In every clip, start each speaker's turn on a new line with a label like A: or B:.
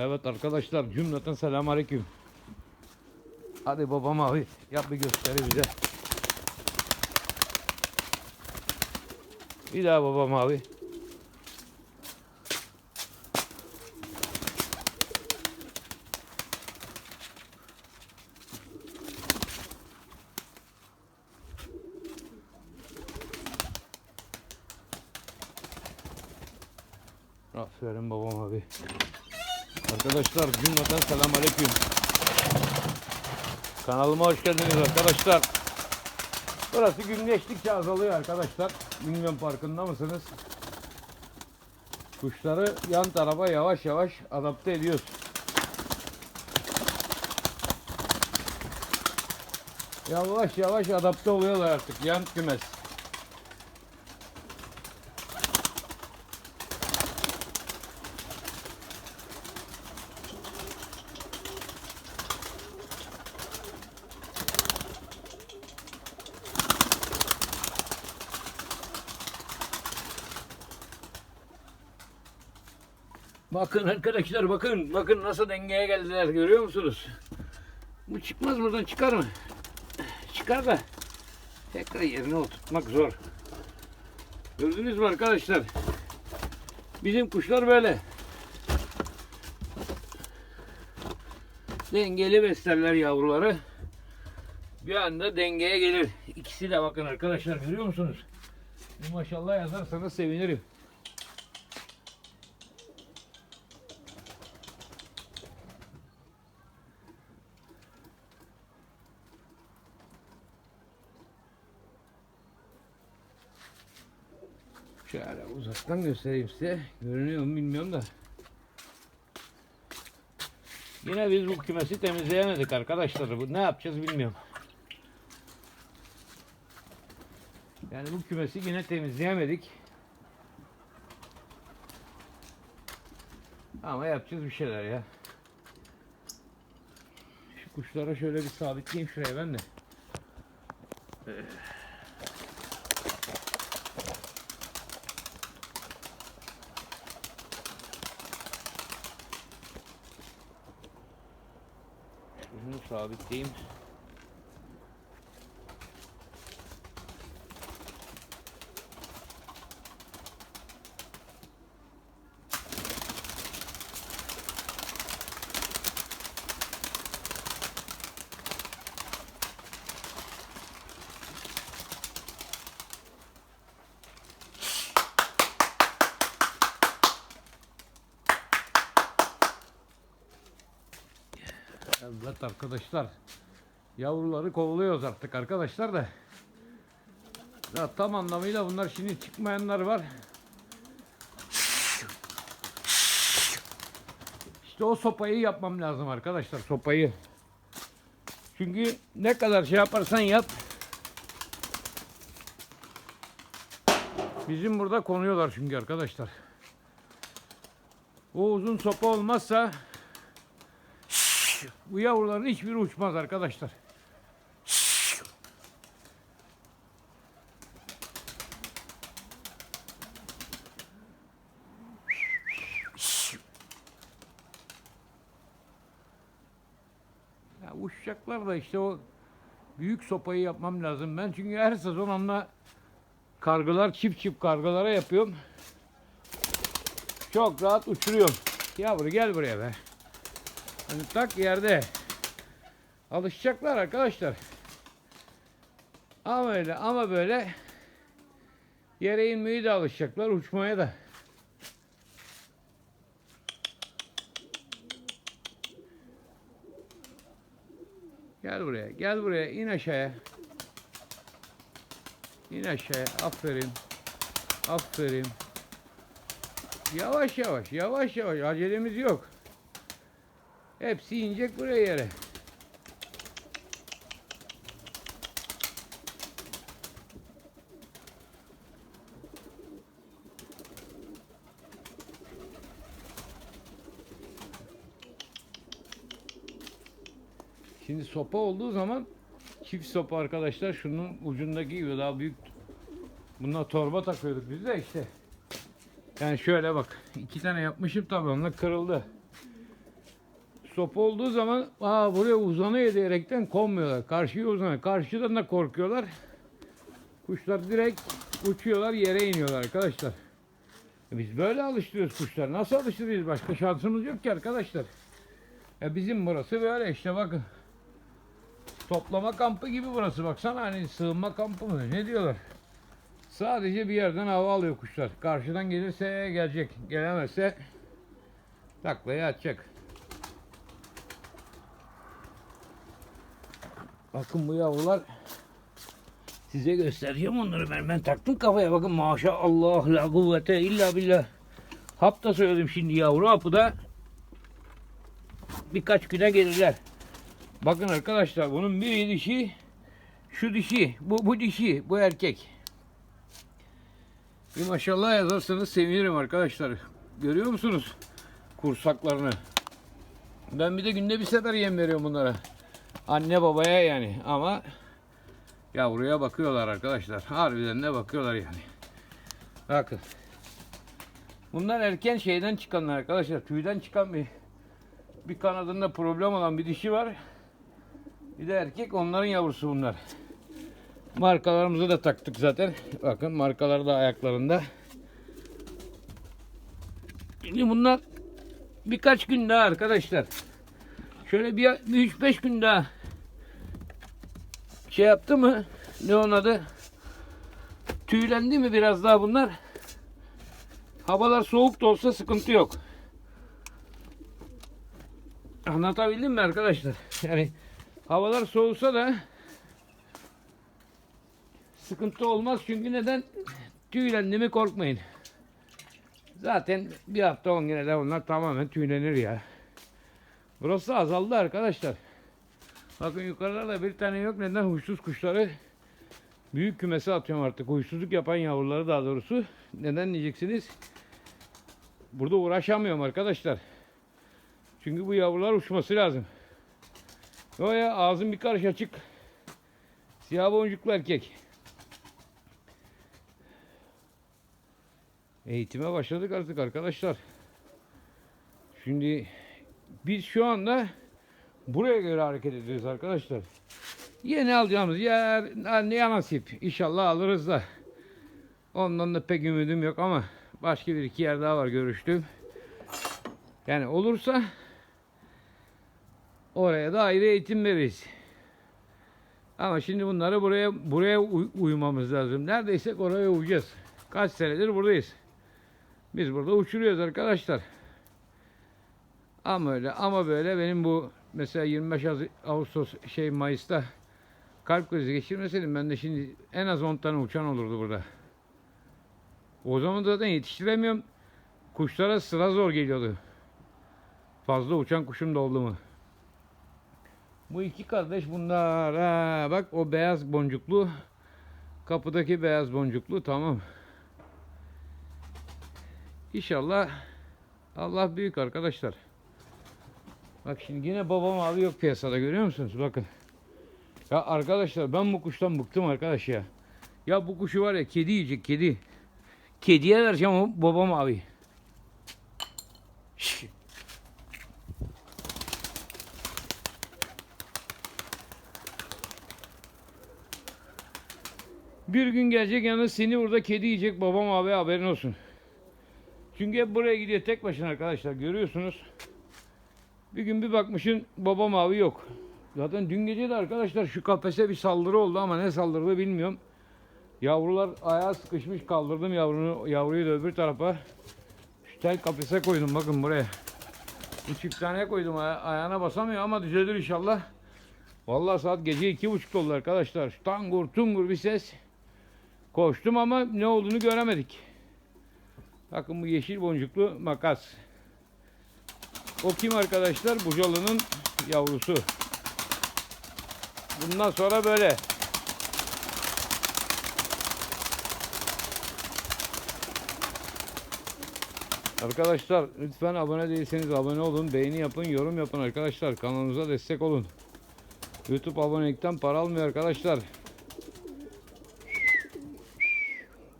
A: Evet arkadaşlar cümleten selam aleyküm. Hadi babam abi yap bir gösteri bize. Bir daha babam abi. Aferin babam abi. Arkadaşlar cümleten selam aleyküm. Kanalıma hoş geldiniz arkadaşlar. Burası gün geçtikçe azalıyor arkadaşlar. Bilmiyorum farkında mısınız? Kuşları yan tarafa yavaş yavaş adapte ediyoruz. Yavaş yavaş adapte oluyorlar artık yan kümes. Bakın arkadaşlar bakın. Bakın nasıl dengeye geldiler görüyor musunuz? Bu çıkmaz buradan çıkar mı? Çıkar da tekrar yerine oturtmak zor. Gördünüz mü arkadaşlar? Bizim kuşlar böyle. Dengeli beslerler yavruları. Bir anda dengeye gelir. İkisi de bakın arkadaşlar görüyor musunuz? Maşallah yazarsanız sevinirim. Uzaktan göstereyim size. Görünüyor mu bilmiyorum da. Yine biz bu kümesi temizleyemedik arkadaşlar. Bu ne yapacağız bilmiyorum. Yani bu kümesi yine temizleyemedik. Ama yapacağız bir şeyler ya. Şu kuşlara şöyle bir sabitleyeyim şuraya ben de. Şunu sabitleyeyim. Evet arkadaşlar. Yavruları kovalıyoruz artık arkadaşlar da. Ya tam anlamıyla bunlar şimdi çıkmayanlar var. İşte o sopayı yapmam lazım arkadaşlar sopayı. Çünkü ne kadar şey yaparsan yap. Bizim burada konuyorlar çünkü arkadaşlar. O uzun sopa olmazsa bu yavruların hiçbiri uçmaz arkadaşlar. Ya uçacaklar da işte o büyük sopayı yapmam lazım ben. Çünkü her sezon onunla kargılar çift çift kargılara yapıyorum. Çok rahat uçuruyorum. Yavru gel buraya be. Hani tak yerde. Alışacaklar arkadaşlar. Ama öyle ama böyle yere inmeyi de alışacaklar uçmaya da. Gel buraya, gel buraya, in aşağıya. İn aşağıya, aferin. Aferin. Yavaş yavaş, yavaş yavaş, acelemiz yok. Hepsi inecek buraya yere. Şimdi sopa olduğu zaman çift sopa arkadaşlar şunun ucundaki gibi daha büyük Buna torba takıyorduk biz de işte. Yani şöyle bak iki tane yapmışım tabii onlar kırıldı. Sopa olduğu zaman aa buraya uzanıyor diyerekten konmuyorlar. Karşıya uzanıyor. Karşıdan da korkuyorlar. Kuşlar direkt uçuyorlar yere iniyorlar arkadaşlar. E Biz böyle alıştırıyoruz kuşlar. Nasıl alıştırıyoruz? Başka şansımız yok ki arkadaşlar. Ya bizim burası böyle işte bakın. Toplama kampı gibi burası. Baksana hani sığınma kampı mı? Ne diyorlar? Sadece bir yerden hava alıyor kuşlar. Karşıdan gelirse gelecek. Gelemezse taklayı atacak. Bakın bu yavrular size göstereceğim onları ben. Ben taktım kafaya bakın maşallah la kuvvete illa billah. Hap da söyledim şimdi yavru hapı da birkaç güne gelirler. Bakın arkadaşlar bunun biri dişi şu dişi bu, bu dişi bu erkek. Bir maşallah yazarsanız sevinirim arkadaşlar. Görüyor musunuz kursaklarını? Ben bir de günde bir sefer yem veriyorum bunlara. Anne babaya yani ama yavruya bakıyorlar arkadaşlar. Harbiden de bakıyorlar yani. Bakın. Bunlar erken şeyden çıkanlar arkadaşlar. Tüyden çıkan bir bir kanadında problem olan bir dişi var. Bir de erkek onların yavrusu bunlar. Markalarımızı da taktık zaten. Bakın markalar da ayaklarında. Şimdi bunlar birkaç gün daha arkadaşlar. Şöyle bir 3-5 gün daha şey yaptı mı? Ne onun adı? Tüylendi mi biraz daha bunlar? Havalar soğuk da olsa sıkıntı yok. Anlatabildim mi arkadaşlar? Yani havalar soğusa da sıkıntı olmaz çünkü neden? Tüylendi mi korkmayın. Zaten bir hafta on güne de onlar tamamen tüylenir ya. Burası azaldı arkadaşlar. Bakın yukarıda da bir tane yok. Neden? Huysuz kuşları büyük kümese atıyorum artık. Huysuzluk yapan yavruları daha doğrusu. Neden diyeceksiniz? Burada uğraşamıyorum arkadaşlar. Çünkü bu yavrular uçması lazım. Ya ağzım bir karış açık. Siyah boncuklu erkek. Eğitime başladık artık arkadaşlar. Şimdi biz şu anda buraya göre hareket ediyoruz arkadaşlar. Yeni alacağımız yer ne nasip. İnşallah alırız da. Ondan da pek ümidim yok ama başka bir iki yer daha var görüştüm. Yani olursa oraya da ayrı eğitim veririz. Ama şimdi bunları buraya buraya uy- uymamız lazım. Neredeyse oraya uyacağız. Kaç senedir buradayız. Biz burada uçuruyoruz arkadaşlar. Ama öyle ama böyle benim bu mesela 25 Ağustos- şey Mayıs'ta kalp krizi geçirmeseydim ben de şimdi en az 10 tane uçan olurdu burada. O zaman zaten yetiştiremiyorum. Kuşlara sıra zor geliyordu. Fazla uçan kuşum da oldu mu? Bu iki kardeş bunlar. Ha, bak o beyaz boncuklu. Kapıdaki beyaz boncuklu tamam. İnşallah Allah büyük arkadaşlar. Bak şimdi yine babam abi yok piyasada görüyor musunuz? Bakın. Ya arkadaşlar ben bu kuştan bıktım arkadaş ya. Ya bu kuşu var ya kedi yiyecek kedi. Kediye vereceğim o babam abi. Bir gün gelecek yalnız seni burada kedi yiyecek babam abi haberin olsun. Çünkü hep buraya gidiyor tek başına arkadaşlar görüyorsunuz. Bir gün bir bakmışın babam abi yok. Zaten dün gece de arkadaşlar şu kafese bir saldırı oldu ama ne saldırdı bilmiyorum. Yavrular ayağa sıkışmış kaldırdım yavrunu, yavruyu da öbür tarafa. Şu tel kafese koydum bakın buraya. Bir tane koydum aya- ayağına basamıyor ama düzelir inşallah. Vallahi saat gece iki buçuk oldu arkadaşlar. Tangur tungur bir ses. Koştum ama ne olduğunu göremedik. Bakın bu yeşil boncuklu makas. O kim arkadaşlar? Bucalı'nın yavrusu. Bundan sonra böyle. Arkadaşlar lütfen abone değilseniz abone olun, beğeni yapın, yorum yapın arkadaşlar. Kanalımıza destek olun. YouTube abonelikten para almıyor arkadaşlar.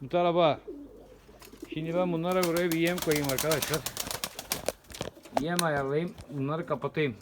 A: Bu tarafa. Şimdi ben bunlara buraya bir yem koyayım arkadaşlar. Yem ayarlayayım. Bunları kapatayım.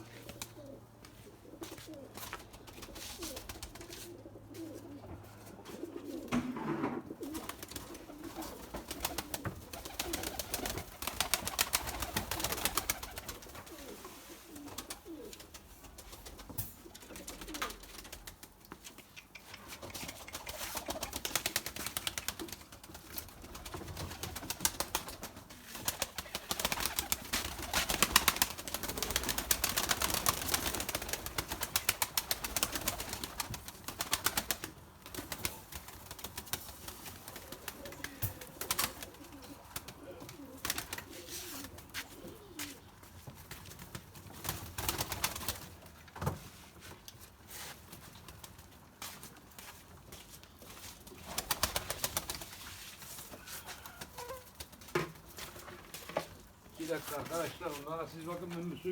A: Bir dakika arkadaşlar onlara siz bakın ben bir su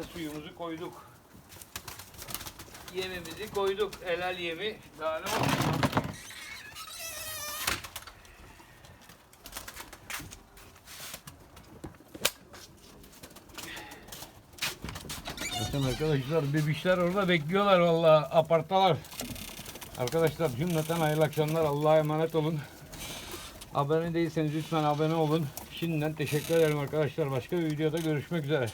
A: Taze suyumuzu koyduk. Yemimizi koyduk. Helal yemi. Daha ne olsun? Arkadaşlar bebişler orada bekliyorlar vallahi apartalar. Arkadaşlar cümleten hayırlı akşamlar. Allah'a emanet olun. Abone değilseniz lütfen abone olun. Şimdiden teşekkür ederim arkadaşlar. Başka bir videoda görüşmek üzere.